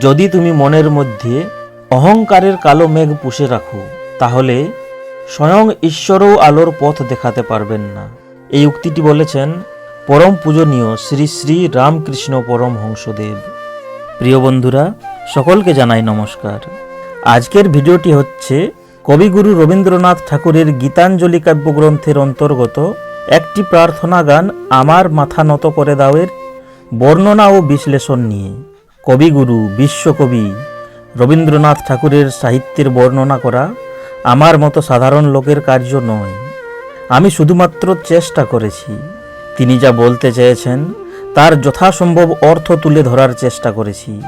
যদি তুমি মনের মধ্যে অহংকারের কালো মেঘ পুষে রাখো, তাহলে স্বয়ং ঈশ্বরও আলোর পথ দেখাতে পারবেন না। এই উক্তিটি বলেছেন পরম পূজনীয় শ্রী শ্রী রামকৃষ্ণ পরম হংসদেব প্রিয় বন্ধুরা, সকলকে জানাই নমস্কার। আজকের ভিডিওটি হচ্ছে কবিগুরু রবীন্দ্রনাথ ঠাকুরের গীতাঞ্জলি কাব্যগ্রন্থের অন্তর্গত একটি প্রার্থনা গান আমার মাথা নত করে দাওয়ের বর্ণনা ও বিশ্লেষণ নিয়ে। কবিগুরু, বিশ্বকবি, রবীন্দ্রনাথ ঠাকুরের সাহিত্যের বর্ণনা করা আমার মতো সাধারণ লোকের কার্য নয়। আমি শুধুমাত্র চেষ্টা করেছি। তিনি যা বলতে চেয়েছেন, তার যথাসম্ভব অর্থ তুলে ধরার চেষ্টা করেছি।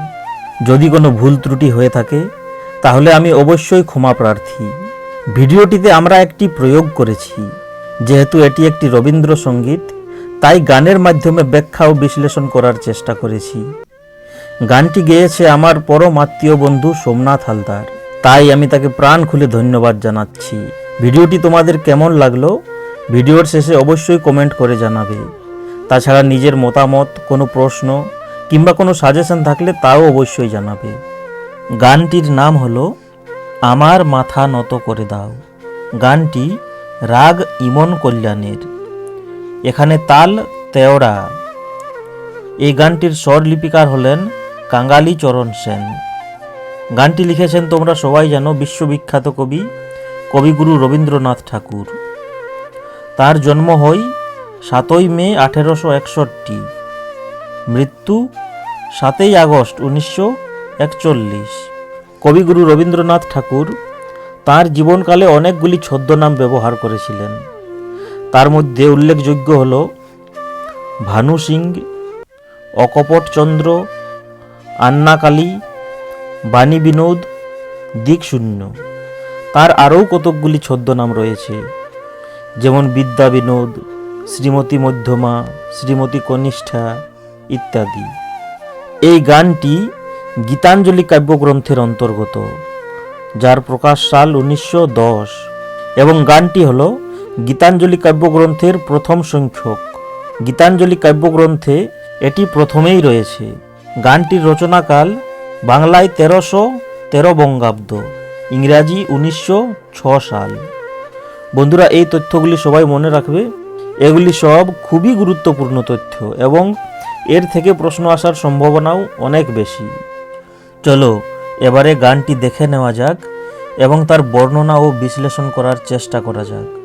যদি কোনো ভুল ত্রুটি হয়ে থাকে, তাহলে আমি অবশ্যই ক্ষমা প্রার্থী। ভিডিওটিতে আমরা একটি প্রয়োগ করেছি। যেহেতু এটি একটি রবীন্দ্রসঙ্গীত, তাই গানের মাধ্যমে ব্যাখ্যা ও বিশ্লেষণ করার চেষ্টা করেছি। গানটি গেয়েছে আমার পরম আত্মীয় বন্ধু সোমনাথ হালদার। তাই আমি তাকে প্রাণ খুলে ধন্যবাদ জানাচ্ছি। ভিডিওটি তোমাদের কেমন লাগল? ভিডিওর শেষে অবশ্যই কমেন্ট করে জানাবে। তাছাড়া নিজের মতামত, কোনো প্রশ্ন কিংবা কোনো সাজেশন থাকলে তাও অবশ্যই জানাবে। গানটির নাম হলো, আমার মাথা নত করে দাও। গানটি রাগ ইমন কল্যাণের। এখানে তাল, তেওড়া। এই গানটির স্বরলিপিকার হলেন কাঙ্গালি চরণ সেন। গানটি লিখেছেন তোমরা সবাই জানো বিশ্ববিখ্যাত কবি, কবিগুরু রবীন্দ্রনাথ ঠাকুর। তার জন্ম হয় সাতই মে আঠেরোশো একষট্টি। মৃত্যু সাতই আগস্ট উনিশশো একচল্লিশ। কবিগুরু রবীন্দ্রনাথ ঠাকুর তার জীবনকালে অনেকগুলি ছদ্মনাম ব্যবহার করেছিলেন। তার মধ্যে উল্লেখযোগ্য হল ভানু সিং, অকপটচন্দ্র আন্নাকালী, বাণী বিনোদ, দিকশূন্য। তার আরও কতকগুলি ছদ্মনাম রয়েছে, যেমন বিদ্যা বিনোদ, শ্রীমতী মধ্যমা, শ্রীমতী কনিষ্ঠা ইত্যাদি। এই গানটি গীতাঞ্জলি কাব্যগ্রন্থের অন্তর্গত, যার প্রকাশ সাল উনিশশো দশ, এবং গানটি হল গীতাঞ্জলি কাব্যগ্রন্থের প্রথম সংখ্যক। গীতাঞ্জলি কাব্যগ্রন্থে এটি প্রথমেই রয়েছে। গানটির রচনাকাল বাংলায় তেরোশো তেরো বঙ্গাব্দ, ইংরাজি উনিশশো ছ সাল। বন্ধুরা, এই তথ্যগুলি সবাই মনে রাখবে। এগুলি সব খুবই গুরুত্বপূর্ণ তথ্য এবং এর থেকে প্রশ্ন আসার সম্ভাবনাও অনেক বেশি। চলো, এবারে গানটি দেখে নেওয়া যাক এবং তার বর্ণনা ও বিশ্লেষণ করার চেষ্টা করা যাক।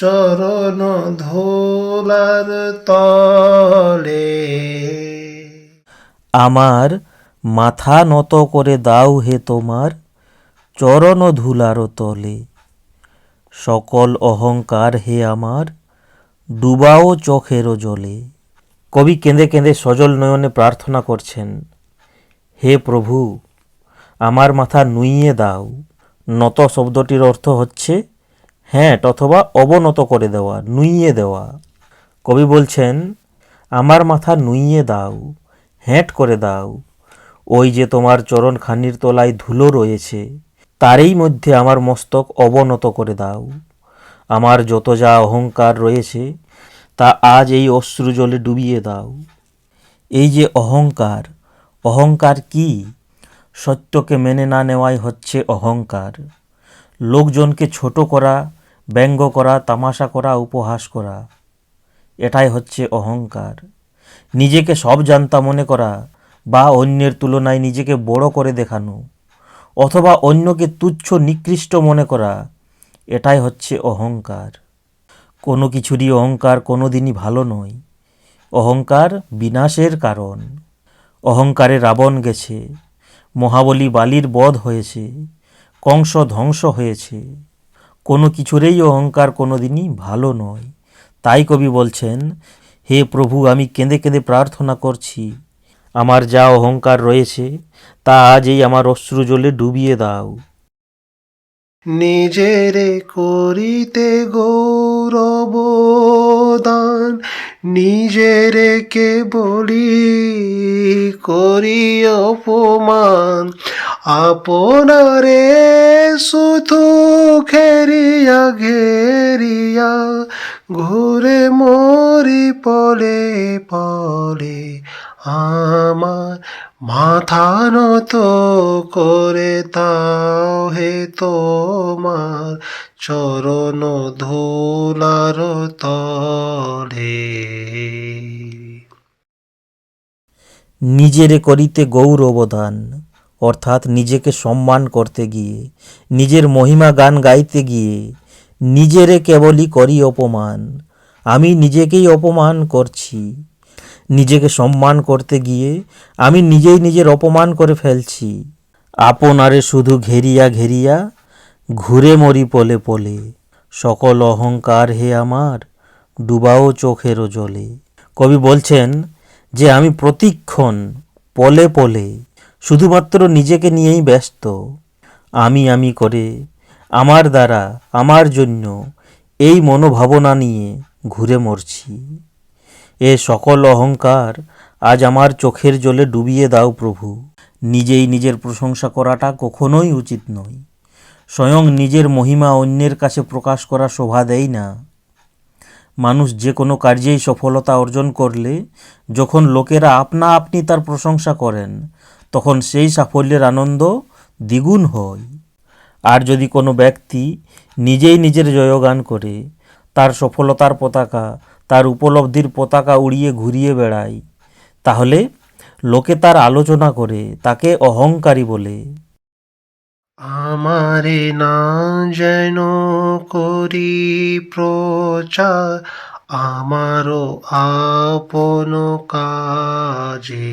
চরণ ধোলার তলে। আমার মাথা নত করে দাও হে তোমার চরণ ধুলার তলে। সকল অহংকার হে আমার, ডুবাও চোখের জলে। কবি কেঁদে কেঁদে সজল নয়নে প্রার্থনা করছেন, হে প্রভু, আমার মাথা নুইয়ে দাও। নত শব্দটির অর্থ হচ্ছে হ্যাঁ অথবা অবনত করে দেওয়া, নুইয়ে দেওয়া। কবি বলছেন, আমার মাথা নুইয়ে দাও, হ্যাঁট করে দাও। ওই যে তোমার চরণ খানির তলায় ধুলো রয়েছে, তারই মধ্যে আমার মস্তক অবনত করে দাও। আমার যত যা অহংকার রয়েছে, তা আজ এই অশ্রু জলে ডুবিয়ে দাও। এই যে অহংকার অহংকার কি? সত্যকে মেনে না নেওয়াই হচ্ছে অহংকার। লোকজনকে ছোট করা ব্যঙ্গ করা, তামাশা করা, উপহাস করা। এটাই হচ্ছে অহংকার। নিজেকে সব জানতা মনে করা বা অন্যের তুলনায় নিজেকে বড় করে দেখানো অথবা অন্যকে তুচ্ছ নিকৃষ্ট মনে করা, এটাই হচ্ছে অহংকার। কোনো কিছুরই অহংকার কোনো দিনই ভালো নয়। অহংকার বিনাশের কারণ। অহংকারে রাবণ গেছে। মহাবলী বালির বধ হয়েছে। কংস ধ্বংস হয়েছে। কোনো কিছুরেই অহংকার কোনো দিনই ভালো নয়। তাই কবি বলছেন, হে প্রভু, আমি কেঁদে কেঁদে প্রার্থনা করছি। আমার যা অহংকার রয়েছে, তা আজ এই আমার অশ্রু জলে ডুবিয়ে দাও। নিজেরে করিতে গৌরবদান, নিজেরে কে বলি করি অপমান। আপনারে শুধু ঘেরিয়া ঘেরিয়া, ঘুরে মরি পলে পলে, আমার মাথা নত করে তাও হে তোমার চরণ ধুলার তলে। নিজেরে করিতে গৌরবদান অর্থাৎ নিজেকে সম্মান করতে গিয়ে, নিজের মহিমা গান গাইতে গিয়ে, নিজেরে কেবলই করি অপমান। আমি নিজেকেই অপমান করছি। নিজেকে সম্মান করতে গিয়ে আমি নিজেই নিজের অপমান করে ফেলছি। আপনারে শুধু ঘেরিয়া ঘেরিয়া, ঘুরে মরি পলে পলে। সকল অহংকার হে আমার, ডুবাও চোখেরও জলে। কবি বলছেন যে, আমি প্রতিক্ষণ পলে পলে শুধুমাত্র নিজেকে নিয়েই ব্যস্ত। আমি আমি করে, আমার দ্বারা, আমার জন্য এই মনোভাবনা নিয়ে ঘুরে মরছি। এ সকল অহংকার আজ আমার চোখের জলে ডুবিয়ে দাও প্রভু। নিজেই নিজের প্রশংসা করাটা কখনোই উচিত নয়। স্বয়ং নিজের মহিমা অন্যের কাছে প্রকাশ করা শোভা দেয় না। মানুষ যে কোনো কার্যেই সফলতা অর্জন করলে, যখন লোকেরা আপনা আপনি তার প্রশংসা করেন তখন সেই সাফল্যের আনন্দ দ্বিগুণ হয়। আর যদি কোনো ব্যক্তি নিজেই নিজের জয়গান করে, তার সফলতার পতাকা, তার উপলব্ধির পতাকা উড়িয়ে ঘুরিয়ে বেড়ায়, তাহলে লোকে তার আলোচনা করে, তাকে অহংকারী বলে। আমারে না যেন করি প্রচার, আমারও আপন কাজে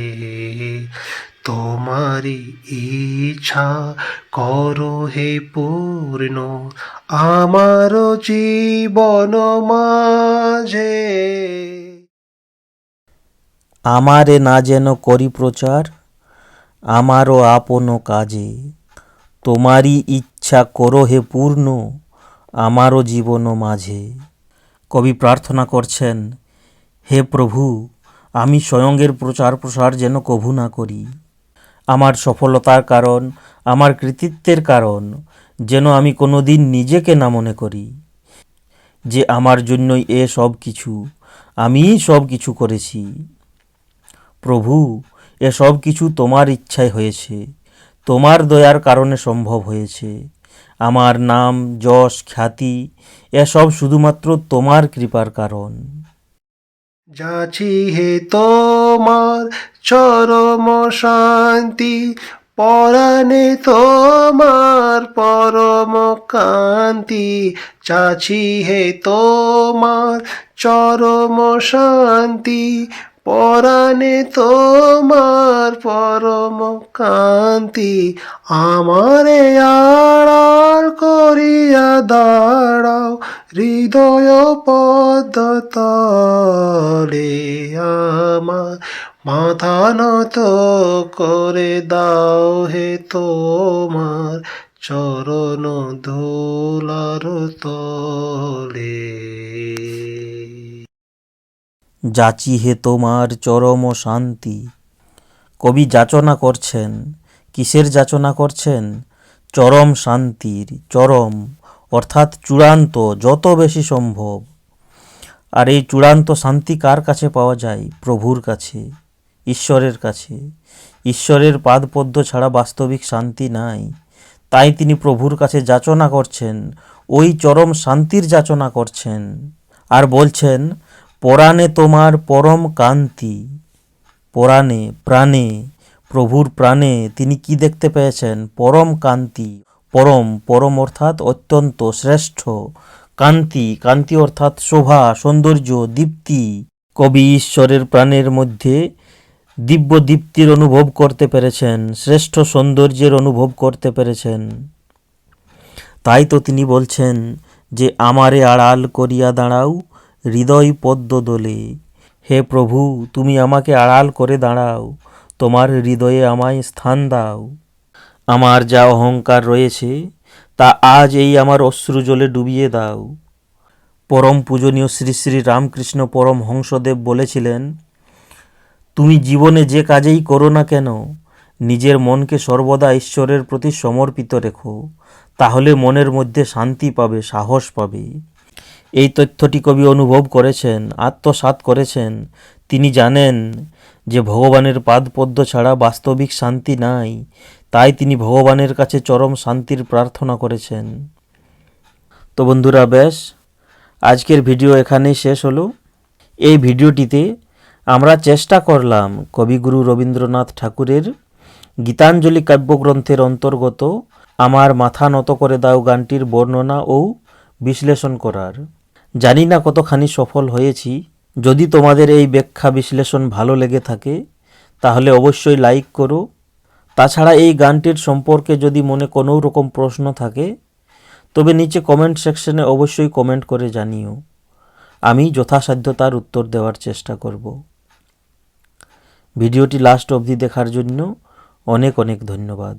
তোমারি ইচ্ছা করো হে পূর্ণ আমার জীবন মাঝে। আমারে না যেন করি প্রচার, আমারও আপন কাজে। তোমারই ইচ্ছা করো হে পূর্ণ, আমারও জীবন মাঝে। কবি প্রার্থনা করছেন, হে প্রভু, আমি স্বয়ংয়ের প্রচার প্রসার যেন কভু না করি। আমার সফলতার কারণ, আমার কৃতিত্বের কারণ, যেন আমি কোনো দিন নিজেকে না মনে করি। যে আমার জন্যই এ সব কিছু, আমিই সব কিছু করেছি। প্রভু এসব কিছু তোমার ইচ্ছায় হয়েছে, তোমার দয়ার কারণে সম্ভব হয়েছে। আমার নাম, যশ, খ্যাতি এসব শুধুমাত্র তোমার কৃপার কারণ। যাচি হে তোমার চরম শান্তি পরাণে তোমার পরম কান্তি। চাছি হে তোমার চরম শান্তি পরাণে তোমার পরম কান্তি আমারে আড়াল করিয়া দাঁড়াও, হৃদয় পদ্মতলে আমার মাথা নত করে দাও হে তোমার চরণ ধুলার তলে। যাচি হে তোমার চরম শান্তি। কবি যাচনা করছেন। কিসের যাচনা করছেন? চরম শান্তির, চরম, অর্থাৎ চূড়ান্ত, যত বেশি সম্ভব। আর এই চূড়ান্ত শান্তি কার কাছে পাওয়া যায়? প্রভুর কাছে, ঈশ্বরের কাছে। ঈশ্বরের পাদপদ্ম ছাড়া বাস্তবিক শান্তি নাই। তাই তিনি প্রভুর কাছে যাচনা করছেন। ওই চরম শান্তির যাচনা করছেন। আর বলছেন পরাণে তোমার পরম কান্তি। পরাণে, প্রাণে, প্রভুর প্রাণে তিনি কি দেখতে পেয়েছেন? পরম কান্তি। পরম পরম অর্থাৎ অত্যন্ত শ্রেষ্ঠ। কান্তি কান্তি অর্থাৎ শোভা, সৌন্দর্য, দীপ্তি। কবি ঈশ্বরের প্রাণের মধ্যে দিব্য দীপ্তির অনুভব করতে পেরেছেন, শ্রেষ্ঠ সৌন্দর্যের অনুভব করতে পেরেছেন। তাই তো তিনি বলছেন যে, আমারে আড়াল করিয়া দাঁড়াও হৃদয় পদ্ম দোলে হে প্রভু, তুমি আমাকে আড়াল করে দাঁড়াও, তোমার হৃদয়ে আমায় স্থান দাও। আমার যা অহংকার রয়েছে, তা আজ এই আমার অশ্রু জলে ডুবিয়ে দাও। পরম পূজনীয় শ্রী শ্রী রামকৃষ্ণ পরম হংসদেব বলেছিলেন, তুমি জীবনে যে কাজেই করো না কেন, নিজের মনকে সর্বদা ঈশ্বরের প্রতি সমর্পিত রেখো। তাহলে মনের মধ্যে শান্তি পাবে, সাহস পাবে। এই তথ্যটি কবি অনুভব করেছেন, আত্মসাৎ করেছেন। তিনি জানেন যে ভগবানের পাদপদ্ম ছাড়া বাস্তবিক শান্তি নাই। তাই তিনি ভগবানের কাছে চরম শান্তির প্রার্থনা করেছেন। তো বন্ধুরা, বেশ, আজকের ভিডিও এখানেই শেষ হলো। এই ভিডিওটিতে আমরা চেষ্টা করলাম কবিগুরু রবীন্দ্রনাথ ঠাকুরের গীতাঞ্জলি কাব্যগ্রন্থের অন্তর্গত আমার মাথা নত করে দাও গানটির বর্ণনা ও বিশ্লেষণ করার। জানি না কতখানি সফল হয়েছি। যদি তোমাদের এই ব্যাখ্যা বিশ্লেষণ ভালো লেগে থাকে, তাহলে অবশ্যই লাইক করো। তাছাড়া এই গানটির সম্পর্কে যদি মনে কোনো রকম প্রশ্ন থাকে, তবে নিচে কমেন্ট সেকশনে অবশ্যই কমেন্ট করে জানিও। আমি যথাসাধ্য তার উত্তর দেওয়ার চেষ্টা করব। ভিডিওটি লাস্ট অবধি দেখার জন্য অনেক অনেক ধন্যবাদ।